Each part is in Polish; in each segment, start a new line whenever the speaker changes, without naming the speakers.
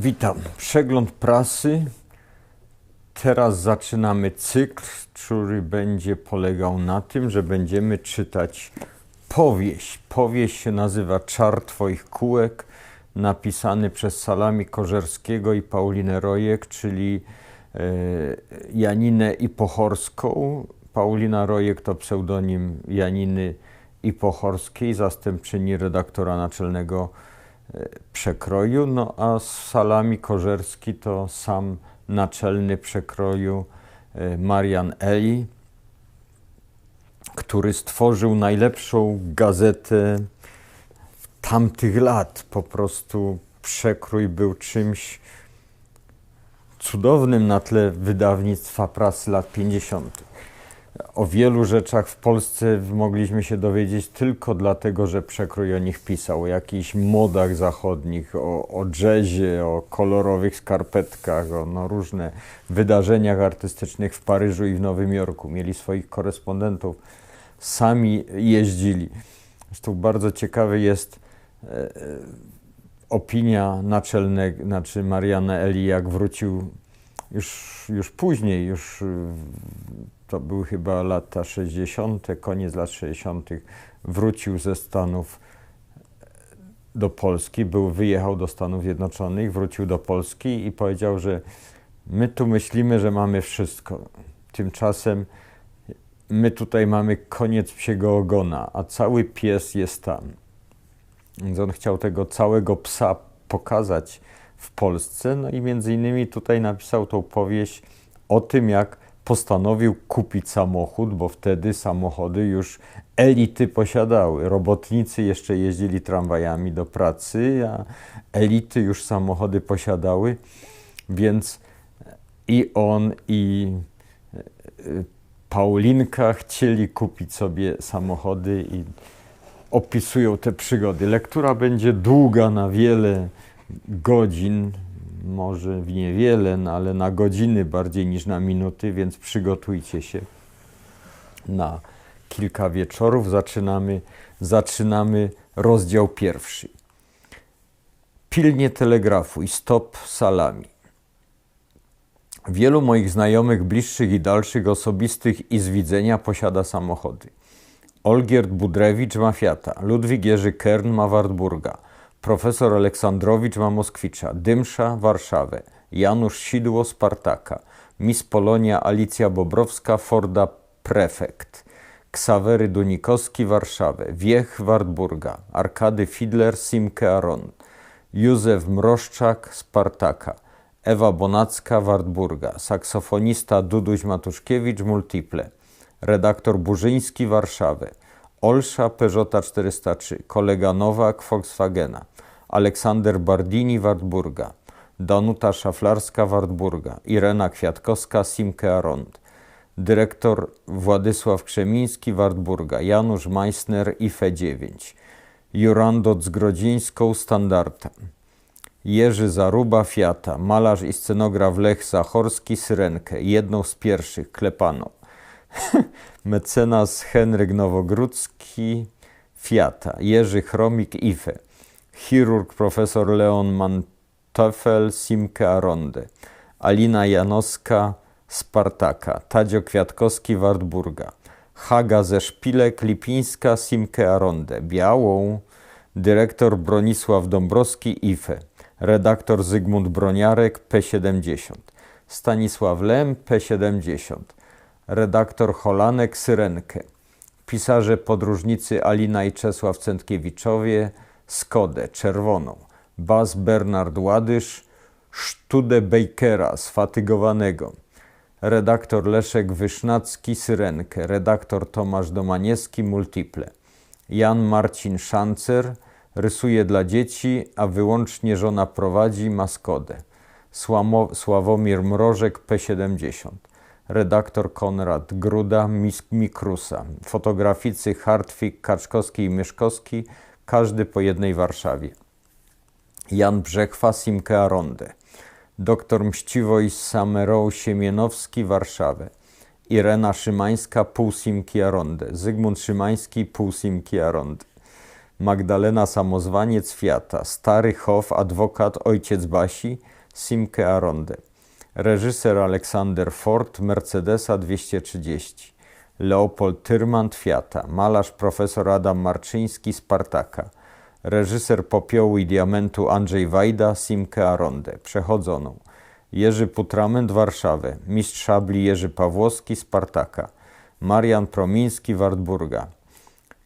Witam. Przegląd prasy. Teraz zaczynamy cykl, który będzie polegał na tym, że będziemy czytać powieść. Powieść się nazywa Czar Twoich kółek, napisany przez Salami Korzerskiego i Paulinę Rojek, czyli e, Janinę Ipochorską. Paulina Rojek to pseudonim Janiny Ipochorskiej, zastępczyni redaktora naczelnego przekroju, no a Salami Korzerski to sam naczelny przekroju e, Marian Eli, który stworzył najlepszą gazetę tamtych lat. Po prostu przekrój był czymś cudownym na tle wydawnictwa prasy lat 50. O wielu rzeczach w Polsce mogliśmy się dowiedzieć tylko dlatego, że przekrój o nich pisał. O jakichś modach zachodnich, o, o jazzie, o kolorowych skarpetkach, o no, różne wydarzeniach artystycznych w Paryżu i w Nowym Jorku. Mieli swoich korespondentów, sami jeździli. Zresztą bardzo ciekawy jest e, opinia naczelnego, znaczy Mariana Eli, jak wrócił już, już później, już to były chyba lata 60., koniec lat 60., wrócił ze Stanów do Polski, był, wyjechał do Stanów Zjednoczonych, wrócił do Polski i powiedział, że my tu myślimy, że mamy wszystko. Tymczasem my tutaj mamy koniec psiego ogona, a cały pies jest tam. Więc on chciał tego całego psa pokazać w Polsce, no i między innymi tutaj napisał tą powieść o tym, jak postanowił kupić samochód, bo wtedy samochody już elity posiadały. Robotnicy jeszcze jeździli tramwajami do pracy, a elity już samochody posiadały, więc i on, i e, Paulinka chcieli kupić sobie samochody i opisują te przygody. Lektura będzie długa na wiele godzin, może w niewiele, no ale na godziny bardziej niż na minuty, więc przygotujcie się na kilka wieczorów. Zaczynamy, zaczynamy rozdział pierwszy. Pilnie telegrafuj, stop salami. Wielu moich znajomych, bliższych i dalszych, osobistych i z widzenia posiada samochody. Olgierd Budrewicz ma Fiata, Ludwik Jerzy Kern ma Wartburga, profesor Aleksandrowicz ma Moskwicza, Dymsza Warszawę, Janusz Sidło Spartaka, Miss Polonia Alicja Bobrowska Forda Prefekt, Ksawery Dunikowski Warszawę, Wiech Wartburga, Arkady Fidler Simke Aron, Józef Mroszczak Spartaka, Ewa Bonacka Wartburga, saksofonista Duduś Matuszkiewicz Multiple, redaktor Burzyński Warszawę, Olsza Peugeota 403, kolega Nowak Volkswagena, Aleksander Bardini Wartburga, Danuta Szaflarska Wartburga, Irena Kwiatkowska Simke Arond, dyrektor Władysław Krzemiński Wartburga, Janusz Meissner IFE 9, Jurandot z Grodzińską Standarta, Jerzy Zaruba Fiata, malarz i scenograf Lech Zachorski Syrenkę, jedną z pierwszych klepano. Mecenas Henryk Nowogródzki Fiata, Jerzy Chromik IFE, chirurg profesor Leon Manteuffel Simke Aronde, Alina Janowska Spartaka, Tadzio Kwiatkowski Wartburga, Haga ze Szpilek Lipińska Simke Aronde, Białą, dyrektor Bronisław Dąbrowski IFE, redaktor Zygmunt Broniarek P70, Stanisław Lem P70, redaktor Holanek Syrenkę, pisarze podróżnicy Alina i Czesław Centkiewiczowie Skodę czerwoną, Bas Bernard Ładysz Sztudę Bakera sfatygowanego, redaktor Leszek Wysznacki Syrenkę, redaktor Tomasz Domaniewski Multiple, Jan Marcin Szancer rysuje dla dzieci, a wyłącznie żona prowadzi Maskodę, Sławomir Mrożek P70 redaktor Konrad Gruda, Mikrusa, fotograficy Hartwig, Kaczkowski i Myszkowski, każdy po jednej Warszawie. Jan Brzechwa, Simke Aronde, doktor Mściwoj Sameroł Siemienowski, Warszawę. Irena Szymańska, pół Simki Aronde, Zygmunt Szymański, pół Simki Aronde. Magdalena Samozwaniec Fiata, Stary Hof, adwokat, ojciec Basi, Simke Aronde. Reżyser Aleksander Ford, Mercedesa 230. Leopold Tyrmand Fiata, malarz profesor Adam Marczyński, Spartaka. Reżyser Popiołu i Diamentu Andrzej Wajda, Simke Aronde, Przechodzoną. Jerzy Putrament, Warszawę. Mistrz szabli Jerzy Pawłowski, Spartaka. Marian Promiński, Wartburga.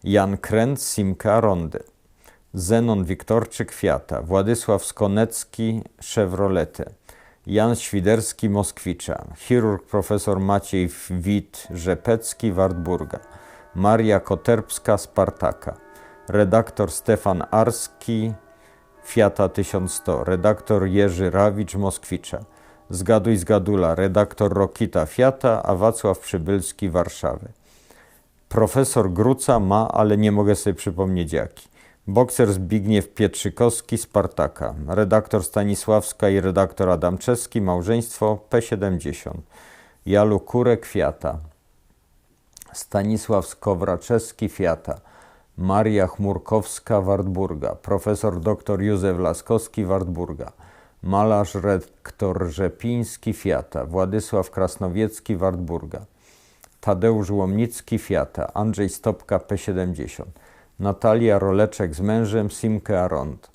Jan Kręc, Simka Rondy. Zenon Wiktorczyk, Fiata. Władysław Skonecki, Chevroletę. Jan Świderski, Moskwicza. Chirurg profesor Maciej Wit, Rzepecki, Wartburga. Maria Koterbska, Spartaka. Redaktor Stefan Arski, Fiata 1100. Redaktor Jerzy Rawicz, Moskwicza. Zgaduj Zgadula, redaktor Rokita Fiata, a Wacław Przybylski Warszawy. Profesor Gruca ma, ale nie mogę sobie przypomnieć jaki. Bokser Zbigniew Pietrzykowski Spartaka. Redaktor Stanisławska i redaktor Adamczewski Małżeństwo P70. Jalu Kurek Fiata. Stanisław Skowraczewski Fiata. Maria Chmurkowska Wartburga. Profesor dr Józef Laskowski Wartburga malarz rektor Rzepiński Fiata, Władysław Krasnowiecki Wartburga, Tadeusz Łomnicki Fiata, Andrzej Stopka P70, Natalia Roleczek z mężem Simke Arond,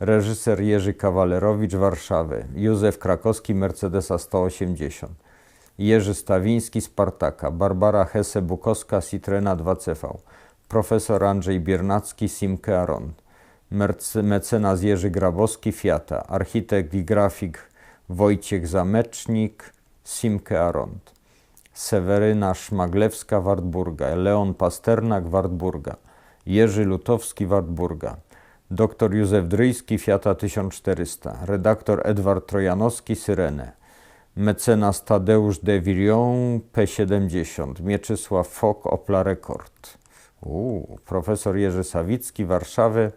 reżyser Jerzy Kawalerowicz Warszawy, Józef Krakowski Mercedesa 180, Jerzy Stawiński Spartaka, Barbara Hesse-Bukowska Citrena 2CV, profesor Andrzej Biernacki Simke Arond, mecenas Jerzy Grabowski Fiata, architekt i grafik Wojciech Zamecznik, Simke Arond, Seweryna Szmaglewska Wartburga, Leon Pasternak Wartburga, Jerzy Lutowski Wartburga, dr Józef Dryjski Fiata 1400, redaktor Edward Trojanowski Syrenę, mecenas Tadeusz de Virion P70, Mieczysław Fok Opla Rekord, profesor Jerzy Sawicki Warszawy,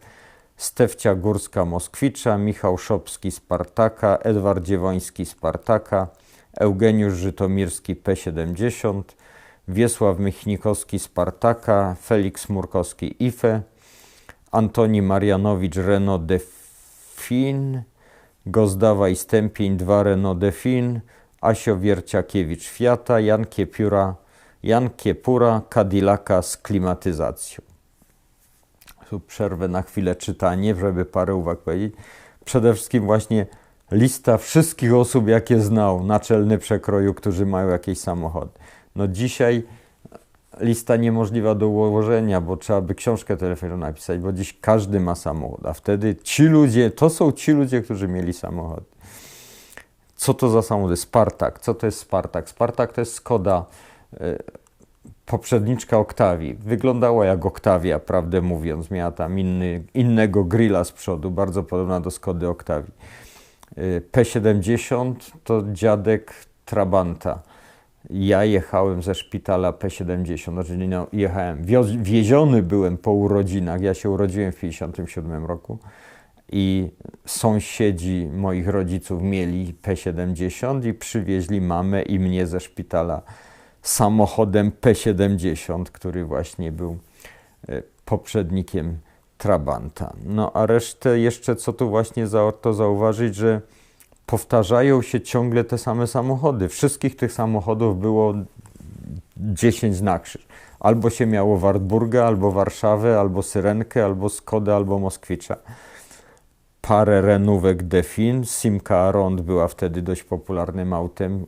Stefcia Górska Moskwicza, Michał Szopski Spartaka, Edward Dziewoński Spartaka, Eugeniusz Żytomirski P70, Wiesław Michnikowski Spartaka, Felix Murkowski IFE, Antoni Marianowicz Renault Defin, Gozdawa i Stępień 2 Renault Defin, Asio Wierciakiewicz Fiata, Jan Kiepiura, Jan Kiepura Cadillaca z klimatyzacją tu przerwę na chwilę czytanie, żeby parę uwag powiedzieć. Przede wszystkim właśnie lista wszystkich osób, jakie znał, naczelny przekroju, którzy mają jakieś samochody. No dzisiaj lista niemożliwa do ułożenia, bo trzeba by książkę telefonu napisać, bo dziś każdy ma samochód, a wtedy ci ludzie, to są ci ludzie, którzy mieli samochody. Co to za samochody? Spartak. Co to jest Spartak? Spartak to jest Skoda e, poprzedniczka Oktawii. Wyglądała jak Oktawia, prawdę mówiąc. Miała tam inny, innego grilla z przodu, bardzo podobna do Skody Oktawii. Y, P70 to dziadek Trabanta. Ja jechałem ze szpitala P70, znaczy no, jechałem, wieziony byłem po urodzinach. Ja się urodziłem w 1957 roku i sąsiedzi moich rodziców mieli P70 i przywieźli mamę i mnie ze szpitala samochodem P70, który właśnie był e, poprzednikiem Trabanta. No a resztę jeszcze co tu właśnie warto zauważyć, że powtarzają się ciągle te same samochody. Wszystkich tych samochodów było 10 na krzyż. Albo się miało Wartburgę, albo Warszawę, albo Syrenkę, albo Skodę, albo Moskwicza. Parę renówek Defin, Simca Arond była wtedy dość popularnym autem,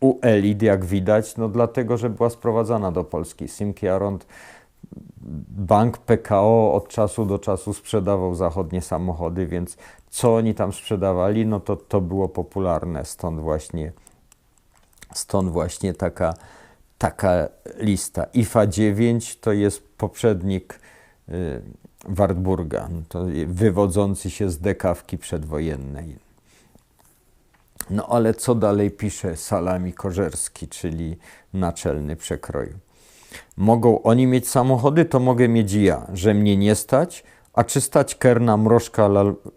u elit, jak widać, no dlatego, że była sprowadzana do Polski. Simki Arond, bank PKO od czasu do czasu sprzedawał zachodnie samochody, więc co oni tam sprzedawali, no to to było popularne, stąd właśnie, stąd właśnie taka, taka lista. IFA 9 to jest poprzednik y, Wartburga, no to wywodzący się z dekawki przedwojennej. No ale co dalej pisze Salami Korzerski, czyli naczelny przekroju? Mogą oni mieć samochody, to mogę mieć ja, że mnie nie stać, a czy stać Kerna, Mrożka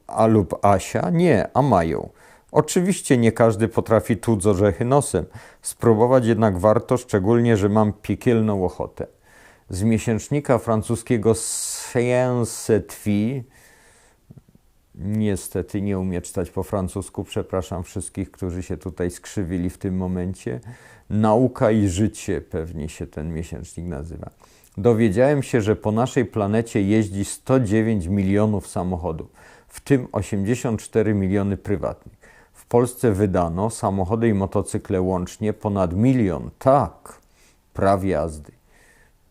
a lub Asia? Nie, a mają. Oczywiście nie każdy potrafi tuc orzechy nosem. Spróbować jednak warto, szczególnie, że mam piekielną ochotę. z miesięcznika francuskiego Science Twi. Niestety nie umie czytać po francusku, przepraszam wszystkich, którzy się tutaj skrzywili w tym momencie. Nauka i życie pewnie się ten miesięcznik nazywa. Dowiedziałem się, że po naszej planecie jeździ 109 milionów samochodów, w tym 84 miliony prywatnych. W Polsce wydano samochody i motocykle łącznie ponad milion. Tak, praw jazdy.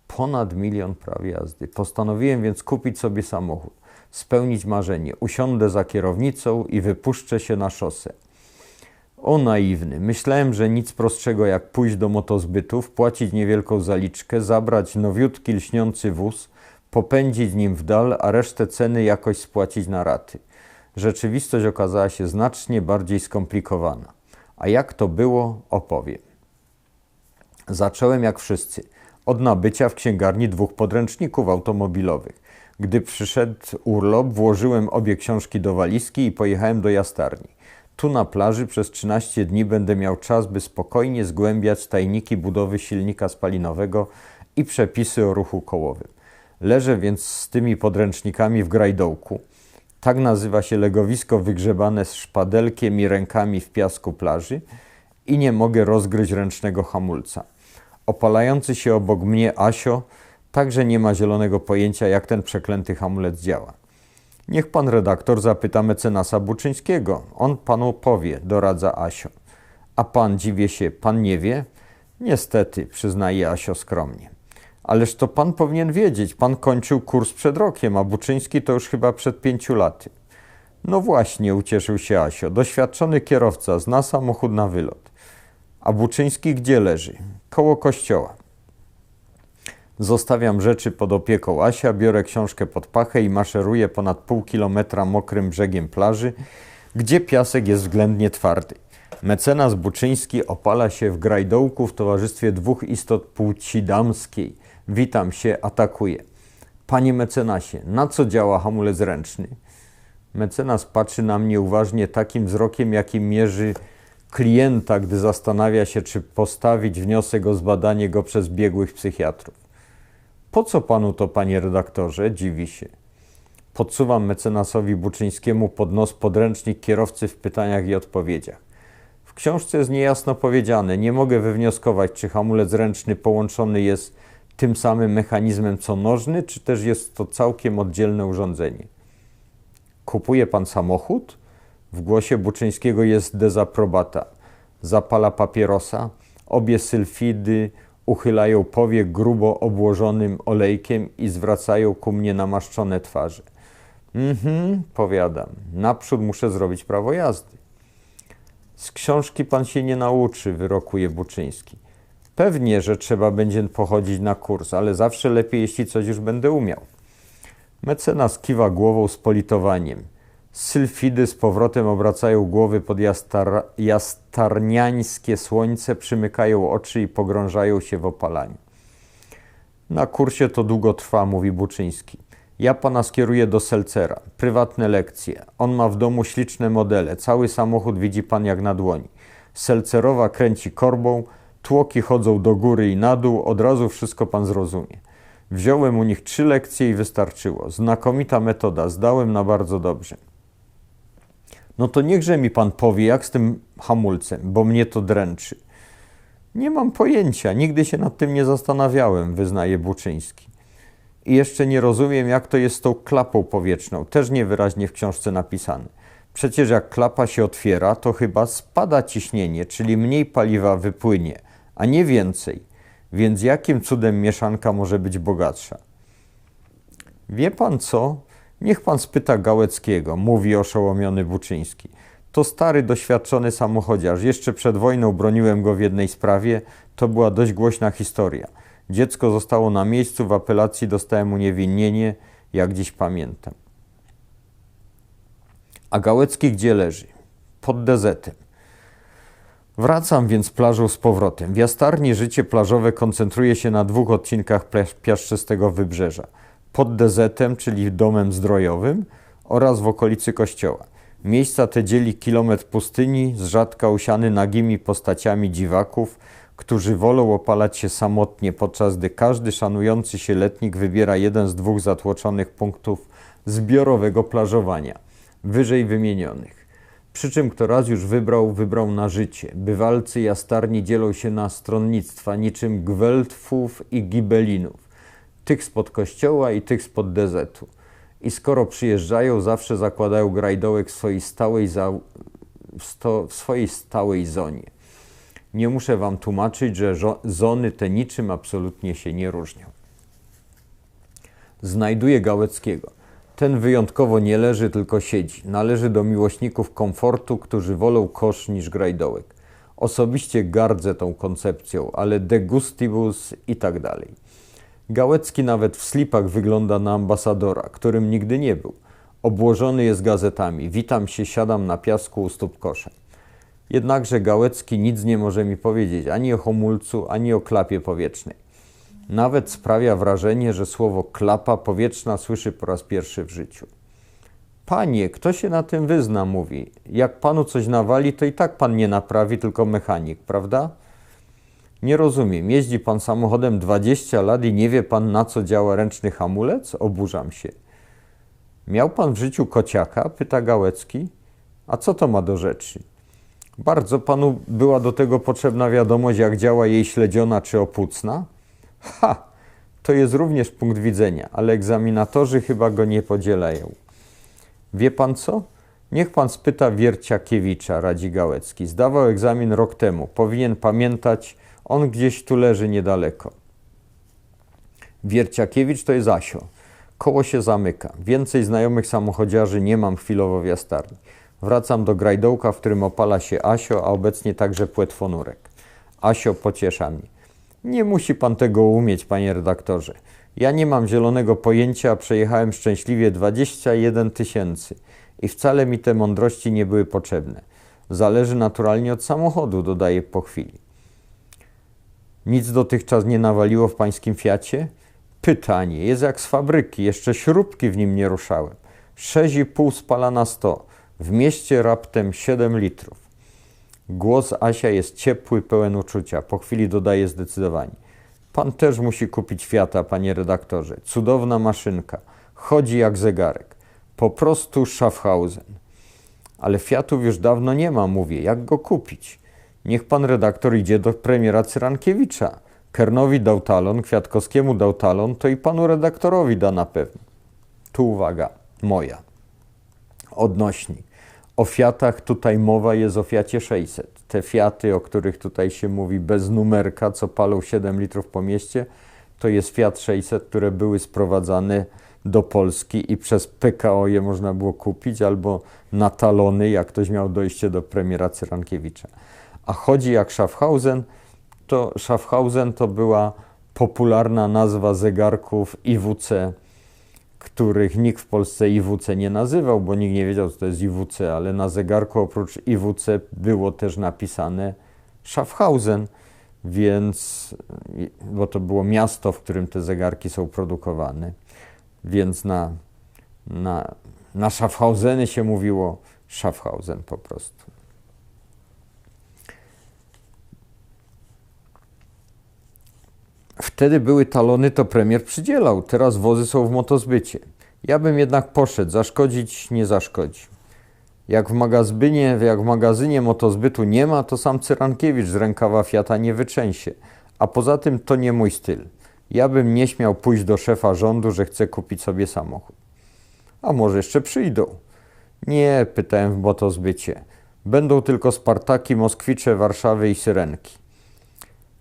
Ponad milion praw jazdy. Postanowiłem więc kupić sobie samochód, spełnić marzenie. Usiądę za kierownicą i wypuszczę się na szosę. O naiwny. Myślałem, że nic prostszego jak pójść do motozbytu, wpłacić niewielką zaliczkę, zabrać nowiutki lśniący wóz, popędzić nim w dal, a resztę ceny jakoś spłacić na raty. Rzeczywistość okazała się znacznie bardziej skomplikowana. A jak to było, opowiem. Zacząłem jak wszyscy od nabycia w księgarni dwóch podręczników automobilowych. Gdy przyszedł urlop, włożyłem obie książki do walizki i pojechałem do jastarni. Tu na plaży przez 13 dni będę miał czas, by spokojnie zgłębiać tajniki budowy silnika spalinowego i przepisy o ruchu kołowym. Leżę więc z tymi podręcznikami w grajdołku. Tak nazywa się legowisko wygrzebane z szpadelkiem i rękami w piasku plaży i nie mogę rozgryźć ręcznego hamulca. Opalający się obok mnie Asio także nie ma zielonego pojęcia, jak ten przeklęty hamulec działa. Niech pan redaktor zapyta mecenasa Buczyńskiego. On panu powie, doradza Asio. A pan, dziwię się, pan nie wie? Niestety, przyznaje Asio skromnie. Ależ to pan powinien wiedzieć. Pan kończył kurs przed rokiem, a Buczyński to już chyba przed pięciu laty. No właśnie, ucieszył się Asio. Doświadczony kierowca zna samochód na wylot. A Buczyński gdzie leży? Koło kościoła. Zostawiam rzeczy pod opieką Asia, biorę książkę pod pachę i maszeruję ponad pół kilometra mokrym brzegiem plaży, gdzie piasek jest względnie twardy. Mecenas Buczyński opala się w grajdołku w towarzystwie dwóch istot płci damskiej. Witam się, atakuje. Panie mecenasie, na co działa hamulec ręczny? Mecenas patrzy na mnie uważnie takim wzrokiem, jakim mierzy klienta, gdy zastanawia się, czy postawić wniosek o zbadanie go przez biegłych psychiatrów. Po co panu to, panie redaktorze? Dziwi się. Podsuwam mecenasowi Buczyńskiemu pod nos podręcznik kierowcy w pytaniach i odpowiedziach. W książce jest niejasno powiedziane, nie mogę wywnioskować, czy hamulec ręczny połączony jest tym samym mechanizmem co nożny, czy też jest to całkiem oddzielne urządzenie. Kupuje pan samochód? W głosie Buczyńskiego jest dezaprobata. Zapala papierosa, obie sylfidy uchylają powiek grubo obłożonym olejkiem i zwracają ku mnie namaszczone twarze. Mhm, powiadam, naprzód muszę zrobić prawo jazdy. Z książki pan się nie nauczy, wyrokuje Buczyński. Pewnie, że trzeba będzie pochodzić na kurs, ale zawsze lepiej, jeśli coś już będę umiał. Mecenas kiwa głową z politowaniem. Sylfidy z powrotem obracają głowy pod jastar, jastarniańskie słońce, przymykają oczy i pogrążają się w opalaniu. Na kursie to długo trwa, mówi Buczyński. Ja pana skieruję do Selcera. Prywatne lekcje. On ma w domu śliczne modele. Cały samochód widzi pan jak na dłoni. Selcerowa kręci korbą, tłoki chodzą do góry i na dół, od razu wszystko pan zrozumie. Wziąłem u nich trzy lekcje i wystarczyło. Znakomita metoda, zdałem na bardzo dobrze. No to niechże mi pan powie, jak z tym hamulcem, bo mnie to dręczy. Nie mam pojęcia, nigdy się nad tym nie zastanawiałem, wyznaje Buczyński. I jeszcze nie rozumiem, jak to jest z tą klapą powietrzną, też niewyraźnie w książce napisane. Przecież jak klapa się otwiera, to chyba spada ciśnienie, czyli mniej paliwa wypłynie, a nie więcej. Więc jakim cudem mieszanka może być bogatsza? Wie pan co? Niech pan spyta Gałeckiego, mówi oszołomiony Buczyński. To stary, doświadczony samochodziarz. Jeszcze przed wojną broniłem go w jednej sprawie. To była dość głośna historia. Dziecko zostało na miejscu, w apelacji dostałem uniewinnienie, jak dziś pamiętam. A Gałecki gdzie leży? Pod dezetem. Wracam więc plażą z powrotem. W jastarni życie plażowe koncentruje się na dwóch odcinkach piaszczystego wybrzeża – pod dezetem, czyli domem zdrojowym oraz w okolicy kościoła. Miejsca te dzieli kilometr pustyni, z rzadka usiany nagimi postaciami dziwaków, którzy wolą opalać się samotnie, podczas gdy każdy szanujący się letnik wybiera jeden z dwóch zatłoczonych punktów zbiorowego plażowania, wyżej wymienionych. Przy czym kto raz już wybrał, wybrał na życie. Bywalcy jastarni dzielą się na stronnictwa niczym gweltfów i gibelinów, tych spod kościoła i tych spod dezetu. I skoro przyjeżdżają, zawsze zakładają grajdołek w swojej stałej, za, w, sto, w swojej stałej zonie. Nie muszę wam tłumaczyć, że zony te niczym absolutnie się nie różnią. Znajduję Gałeckiego. Ten wyjątkowo nie leży, tylko siedzi. Należy do miłośników komfortu, którzy wolą kosz niż grajdołek. Osobiście gardzę tą koncepcją, ale de gustibus i tak dalej. Gałecki nawet w slipach wygląda na ambasadora, którym nigdy nie był. Obłożony jest gazetami. Witam się, siadam na piasku u stóp kosza. Jednakże Gałecki nic nie może mi powiedzieć ani o homulcu, ani o klapie powietrznej. Nawet sprawia wrażenie, że słowo klapa powietrzna słyszy po raz pierwszy w życiu. Panie, kto się na tym wyzna, mówi. Jak panu coś nawali, to i tak pan nie naprawi, tylko mechanik, prawda? Nie rozumiem. Jeździ pan samochodem 20 lat i nie wie pan, na co działa ręczny hamulec? Oburzam się. Miał pan w życiu kociaka? pyta Gałecki. A co to ma do rzeczy? Bardzo panu była do tego potrzebna wiadomość, jak działa jej śledziona czy opłucna? Ha! To jest również punkt widzenia, ale egzaminatorzy chyba go nie podzielają. Wie pan co? Niech pan spyta Wierciakiewicza, radzi Gałecki. Zdawał egzamin rok temu. Powinien pamiętać, on gdzieś tu leży niedaleko. Wierciakiewicz to jest Asio. Koło się zamyka. Więcej znajomych samochodziarzy nie mam chwilowo w jastarni. Wracam do grajdołka, w którym opala się Asio, a obecnie także płetwonurek. Asio pociesza mnie. Nie musi pan tego umieć, panie redaktorze. Ja nie mam zielonego pojęcia, przejechałem szczęśliwie 21 tysięcy i wcale mi te mądrości nie były potrzebne. Zależy naturalnie od samochodu, dodaje po chwili. Nic dotychczas nie nawaliło w pańskim Fiacie? Pytanie, jest jak z fabryki, jeszcze śrubki w nim nie ruszałem. 6,5 spala na 100, w mieście raptem 7 litrów. Głos Asia jest ciepły, pełen uczucia. Po chwili dodaje zdecydowanie. Pan też musi kupić Fiata, panie redaktorze. Cudowna maszynka. Chodzi jak zegarek. Po prostu Schaffhausen. Ale Fiatów już dawno nie ma, mówię. Jak go kupić? Niech pan redaktor idzie do premiera Cyrankiewicza. Kernowi dał talon, Kwiatkowskiemu dał talon, to i panu redaktorowi da na pewno. Tu uwaga, moja. Odnośnik. O Fiatach tutaj mowa jest o Fiacie 600. Te Fiaty, o których tutaj się mówi bez numerka, co palą 7 litrów po mieście, to jest Fiat 600, które były sprowadzane do Polski i przez PKO je można było kupić albo na talony, jak ktoś miał dojście do premiera Cyrankiewicza. A chodzi jak Schaffhausen, to Schaffhausen to była popularna nazwa zegarków IWC których nikt w Polsce IWC nie nazywał, bo nikt nie wiedział, co to jest IWC, ale na zegarku oprócz IWC było też napisane Schaffhausen, więc, bo to było miasto, w którym te zegarki są produkowane, więc na, na, na Schaffhauseny się mówiło Schaffhausen po prostu. Wtedy były talony, to premier przydzielał. Teraz wozy są w motozbycie. Ja bym jednak poszedł. Zaszkodzić nie zaszkodzi. Jak w magazynie, jak w magazynie motozbytu nie ma, to sam Cyrankiewicz z rękawa Fiata nie wyczęsie. A poza tym to nie mój styl. Ja bym nie śmiał pójść do szefa rządu, że chcę kupić sobie samochód. A może jeszcze przyjdą? Nie, pytałem w motozbycie. Będą tylko Spartaki, Moskwicze, Warszawy i Syrenki.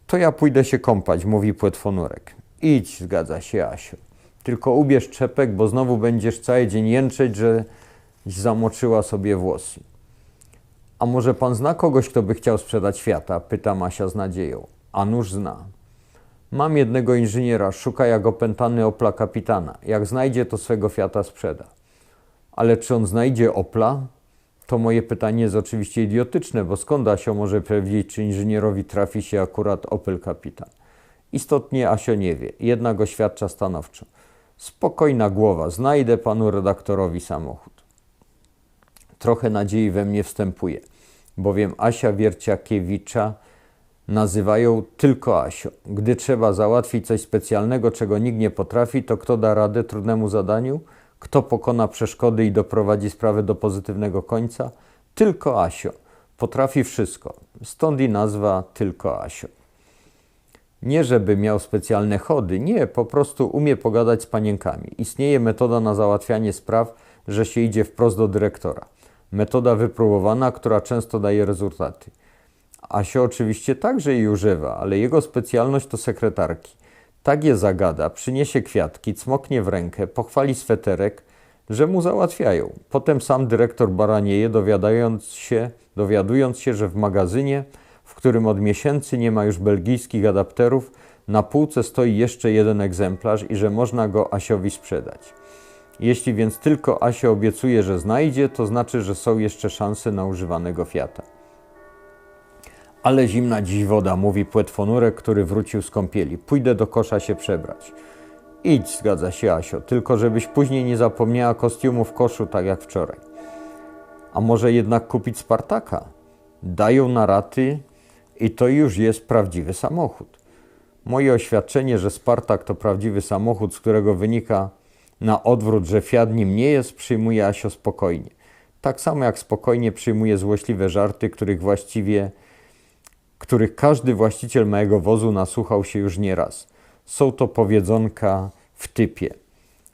To ja pójdę się kąpać, mówi płetwonurek. Idź, zgadza się Asiu. Tylko ubierz czepek, bo znowu będziesz cały dzień jęczeć, że zamoczyła sobie włosy. A może pan zna kogoś, kto by chciał sprzedać świata? Pyta Masia z nadzieją. A nuż zna. Mam jednego inżyniera, szuka jak opętany Opla kapitana. Jak znajdzie, to swego Fiata sprzeda. Ale czy on znajdzie Opla? To moje pytanie jest oczywiście idiotyczne, bo skąd Asio może powiedzieć, czy inżynierowi trafi się akurat Opel Kapitan? Istotnie Asio nie wie, jednak oświadcza stanowczo. Spokojna głowa, znajdę panu redaktorowi samochód. Trochę nadziei we mnie wstępuje, bowiem Asia Wierciakiewicza nazywają tylko Asio. Gdy trzeba załatwić coś specjalnego, czego nikt nie potrafi, to kto da radę trudnemu zadaniu? Kto pokona przeszkody i doprowadzi sprawę do pozytywnego końca? Tylko Asio. Potrafi wszystko. Stąd i nazwa tylko Asio. Nie, żeby miał specjalne chody, nie, po prostu umie pogadać z panienkami. Istnieje metoda na załatwianie spraw, że się idzie wprost do dyrektora. Metoda wypróbowana, która często daje rezultaty. Asio oczywiście także jej używa, ale jego specjalność to sekretarki. Tak je zagada, przyniesie kwiatki, cmoknie w rękę, pochwali sweterek, że mu załatwiają. Potem sam dyrektor baranieje, dowiadając się, dowiadując się, że w magazynie, w którym od miesięcy nie ma już belgijskich adapterów, na półce stoi jeszcze jeden egzemplarz i że można go Asiowi sprzedać. Jeśli więc tylko Asia obiecuje, że znajdzie, to znaczy, że są jeszcze szanse na używanego Fiata. Ale zimna dziś woda, mówi płetwonurek, który wrócił z kąpieli. Pójdę do kosza się przebrać. Idź, zgadza się Asio, tylko żebyś później nie zapomniała kostiumu w koszu, tak jak wczoraj. A może jednak kupić Spartaka? Dają na raty i to już jest prawdziwy samochód. Moje oświadczenie, że Spartak to prawdziwy samochód, z którego wynika na odwrót, że Fiat nim nie jest, przyjmuje Asio spokojnie. Tak samo jak spokojnie przyjmuje złośliwe żarty, których właściwie których każdy właściciel małego wozu nasłuchał się już nieraz. Są to powiedzonka w typie.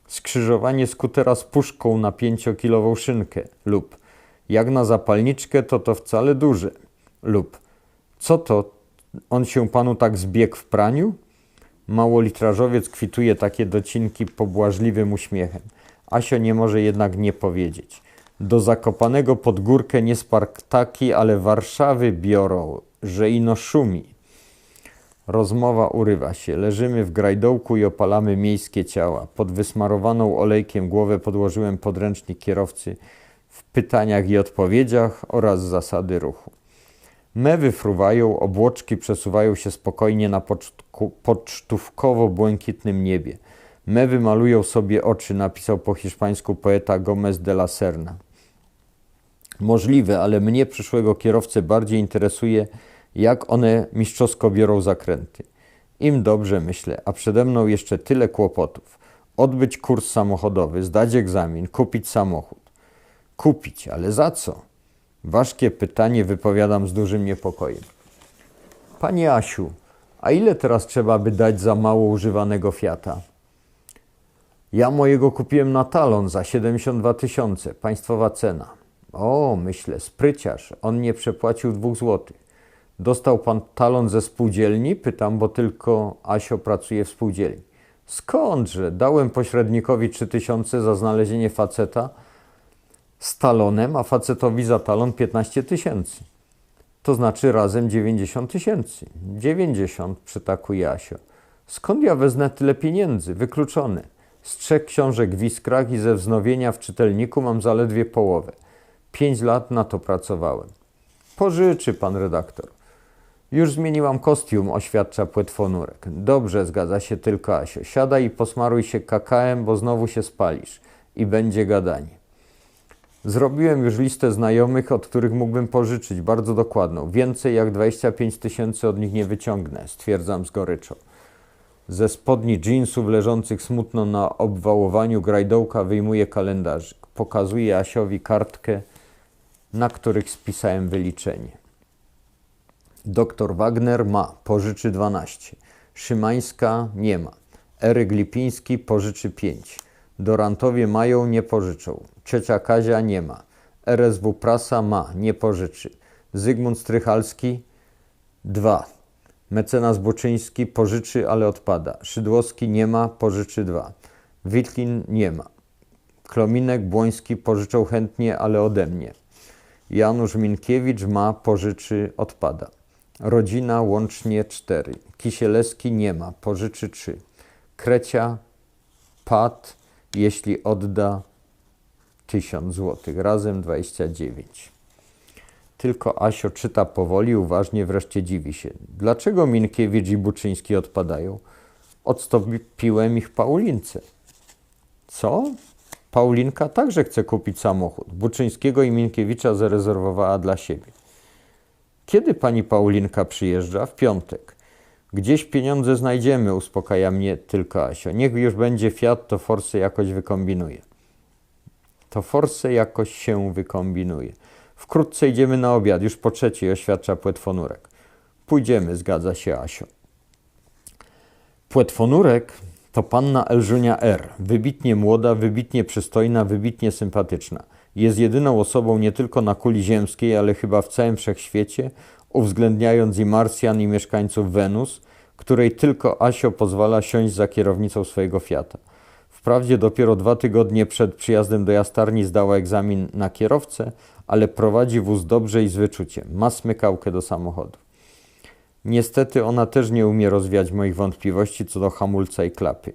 Skrzyżowanie skutera z puszką na pięciokilową szynkę lub jak na zapalniczkę to to wcale duże lub co to on się panu tak zbiegł w praniu? Małolitrażowiec kwituje takie docinki pobłażliwym uśmiechem. Asio nie może jednak nie powiedzieć. Do Zakopanego pod górkę nie Spartaki, ale Warszawy biorą że ino szumi. Rozmowa urywa się. Leżymy w grajdołku i opalamy miejskie ciała. Pod wysmarowaną olejkiem głowę podłożyłem podręcznik kierowcy w pytaniach i odpowiedziach oraz zasady ruchu. Mewy fruwają, obłoczki przesuwają się spokojnie na pocztówkowo-błękitnym niebie. Mewy malują sobie oczy, napisał po hiszpańsku poeta Gomez de la Serna. Możliwe, ale mnie przyszłego kierowcę bardziej interesuje, jak one mistrzowsko biorą zakręty. Im dobrze myślę, a przede mną jeszcze tyle kłopotów. Odbyć kurs samochodowy, zdać egzamin, kupić samochód. Kupić, ale za co? Ważkie pytanie wypowiadam z dużym niepokojem. Panie Asiu, a ile teraz trzeba by dać za mało używanego Fiata? Ja mojego kupiłem na talon za 72 tysiące, państwowa cena. O, myślę, spryciarz, on nie przepłacił dwóch złotych. Dostał pan talon ze spółdzielni? Pytam, bo tylko Asio pracuje w spółdzielni. Skądże? Dałem pośrednikowi 3000 za znalezienie faceta z talonem, a facetowi za talon 15 tysięcy. To znaczy razem 90 tysięcy. 90, przytakuje Asio. Skąd ja wezmę tyle pieniędzy? Wykluczone. Z trzech książek w iskrach i ze wznowienia w czytelniku mam zaledwie połowę. Pięć lat na to pracowałem. Pożyczy pan redaktor. Już zmieniłam kostium, oświadcza płetwonurek. Dobrze, zgadza się tylko Asio. Siadaj i posmaruj się kakałem, bo znowu się spalisz. I będzie gadanie. Zrobiłem już listę znajomych, od których mógłbym pożyczyć, bardzo dokładną. Więcej jak 25 tysięcy od nich nie wyciągnę, stwierdzam z goryczą. Ze spodni jeansów leżących smutno na obwałowaniu grajdołka wyjmuję kalendarzyk. Pokazuję Asiowi kartkę, na których spisałem wyliczenie. Doktor Wagner ma, pożyczy 12. Szymańska nie ma. Eryk Lipiński pożyczy 5. Dorantowie mają, nie pożyczą. Ciocia Kazia nie ma. RSW Prasa ma, nie pożyczy. Zygmunt Strychalski 2. Mecenas Boczyński pożyczy, ale odpada. Szydłowski nie ma, pożyczy 2. Witlin nie ma. Klominek, Błoński pożyczą chętnie, ale ode mnie. Janusz Minkiewicz ma, pożyczy, odpada. Rodzina łącznie cztery. Kisielewski nie ma, pożyczy trzy. Krecia, Pat, jeśli odda tysiąc złotych, razem 29. Tylko Asio czyta powoli, uważnie, wreszcie dziwi się. Dlaczego Minkiewicz i Buczyński odpadają? Odstąpiłem ich Paulince. Co? Paulinka także chce kupić samochód. Buczyńskiego i Minkiewicza zarezerwowała dla siebie. Kiedy pani Paulinka przyjeżdża? W piątek. Gdzieś pieniądze znajdziemy, uspokaja mnie tylko Asio. Niech już będzie Fiat, to Force jakoś wykombinuje. To Force jakoś się wykombinuje. Wkrótce idziemy na obiad, już po trzeciej, oświadcza płetwonurek. Pójdziemy, zgadza się Asio. Płetwonurek to panna Elżunia R., wybitnie młoda, wybitnie przystojna, wybitnie sympatyczna. Jest jedyną osobą nie tylko na kuli ziemskiej, ale chyba w całym wszechświecie, uwzględniając i Marsjan, i mieszkańców Wenus, której tylko Asio pozwala siąść za kierownicą swojego Fiata. Wprawdzie dopiero dwa tygodnie przed przyjazdem do jastarni zdała egzamin na kierowcę, ale prowadzi wóz dobrze i z wyczuciem. Ma smykałkę do samochodu. Niestety ona też nie umie rozwiać moich wątpliwości co do hamulca i klapy.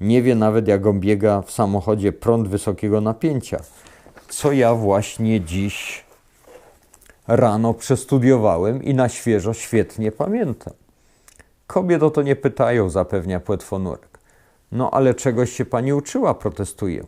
Nie wie nawet, jak on biega w samochodzie prąd wysokiego napięcia, co ja właśnie dziś rano przestudiowałem i na świeżo świetnie pamiętam. Kobiet o to nie pytają, zapewnia płetwonurek. No ale czegoś się pani uczyła, protestuję.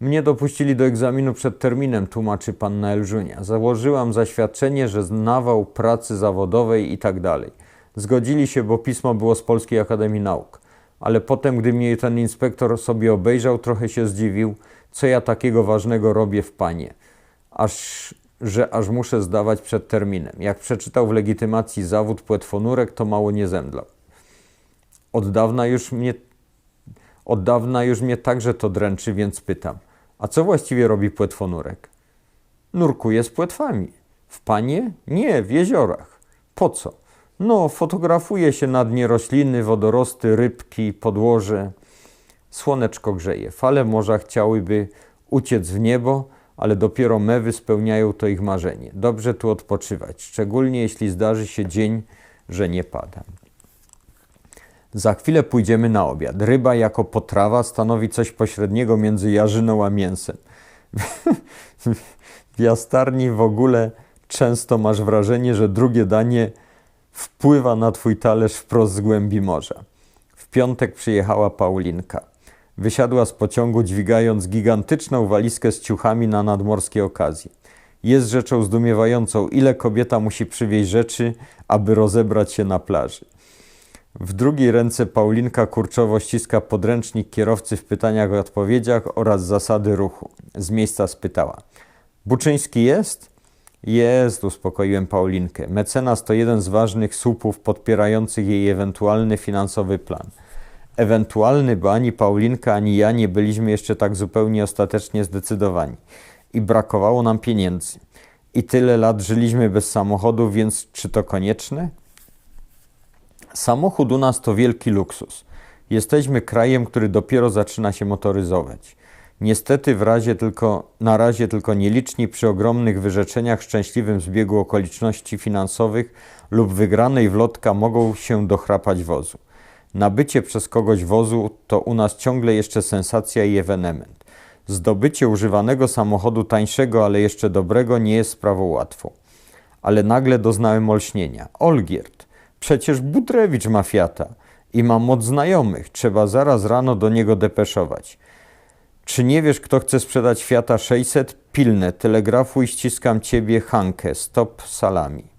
Mnie dopuścili do egzaminu przed terminem, tłumaczy panna Elżunia. Założyłam zaświadczenie, że znawał pracy zawodowej i tak dalej. Zgodzili się, bo pismo było z Polskiej Akademii Nauk. Ale potem, gdy mnie ten inspektor sobie obejrzał, trochę się zdziwił, co ja takiego ważnego robię w panie. Aż, że aż muszę zdawać przed terminem. Jak przeczytał w legitymacji zawód płetwonurek, to mało nie zemdlał. Od dawna już mnie, od dawna już mnie także to dręczy, więc pytam. A co właściwie robi płetwonurek? Nurkuje z płetwami. W panie? Nie, w jeziorach. Po co? No, fotografuje się na dnie rośliny, wodorosty, rybki, podłoże. Słoneczko grzeje. Fale morza chciałyby uciec w niebo, ale dopiero mewy spełniają to ich marzenie. Dobrze tu odpoczywać, szczególnie jeśli zdarzy się dzień, że nie pada. Za chwilę pójdziemy na obiad. Ryba jako potrawa stanowi coś pośredniego między jarzyną a mięsem. w jastarni w ogóle często masz wrażenie, że drugie danie wpływa na twój talerz wprost z głębi morza. W piątek przyjechała Paulinka. Wysiadła z pociągu, dźwigając gigantyczną walizkę z ciuchami na nadmorskie okazje. Jest rzeczą zdumiewającą, ile kobieta musi przywieźć rzeczy, aby rozebrać się na plaży. W drugiej ręce Paulinka kurczowo ściska podręcznik kierowcy w pytaniach i odpowiedziach oraz zasady ruchu. Z miejsca spytała. Buczyński jest? Jest, uspokoiłem Paulinkę. Mecenas to jeden z ważnych słupów podpierających jej ewentualny finansowy plan. Ewentualny, bo ani Paulinka, ani ja nie byliśmy jeszcze tak zupełnie ostatecznie zdecydowani. I brakowało nam pieniędzy. I tyle lat żyliśmy bez samochodu, więc czy to konieczne? Samochód u nas to wielki luksus. Jesteśmy krajem, który dopiero zaczyna się motoryzować. Niestety w razie tylko, na razie tylko nieliczni przy ogromnych wyrzeczeniach, szczęśliwym zbiegu okoliczności finansowych lub wygranej wlotka mogą się dochrapać wozu. Nabycie przez kogoś wozu to u nas ciągle jeszcze sensacja i ewenement. Zdobycie używanego samochodu tańszego, ale jeszcze dobrego nie jest sprawą łatwą. Ale nagle doznałem olśnienia. Olgierd, przecież Butrewicz ma Fiata i ma moc znajomych. Trzeba zaraz rano do niego depeszować. Czy nie wiesz, kto chce sprzedać Fiata 600? Pilne, telegrafuj, ściskam ciebie, Hankę, stop salami.